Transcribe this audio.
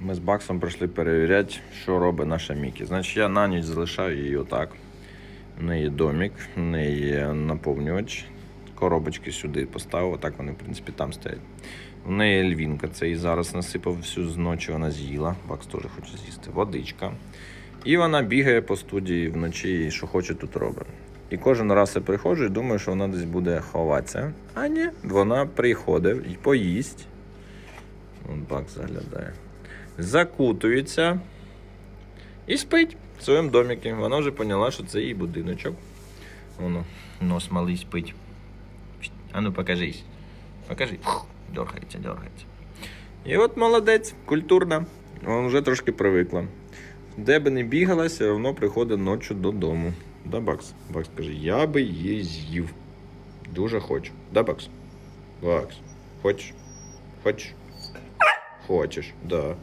Ми з Баксом прийшли перевіряти, що робить наша Мікі. Значить, я на ніч залишаю її отак. У неї домик, у неї наповнювач. Коробочки сюди поставив, отак вони, в принципі, там стоять. У неї львінка, це і зараз насипав всю з ночі, вона з'їла. Бакс теж хоче з'їсти. Водичка. І вона бігає по студії вночі що хоче тут робить. І кожен раз я приходжу і думаю, що вона десь буде ховатися. А ні, вона приходить і поїсть. Бакс заглядає. Закутується і спить в своєму доміки. Вона вже поняла, що це її будиночок. Воно, нос малий спить. А ну покажись. Покажи. Дергається, дергається. І от молодець, культурна. Вона вже трошки привикла. Де би не бігала, все одно приходить ночі додому. Да, Бакс? Бакс каже, я би її з'їв. Дуже хочу. Да, Бакс? Бакс. Хочеш? Хочеш? Хочеш, да.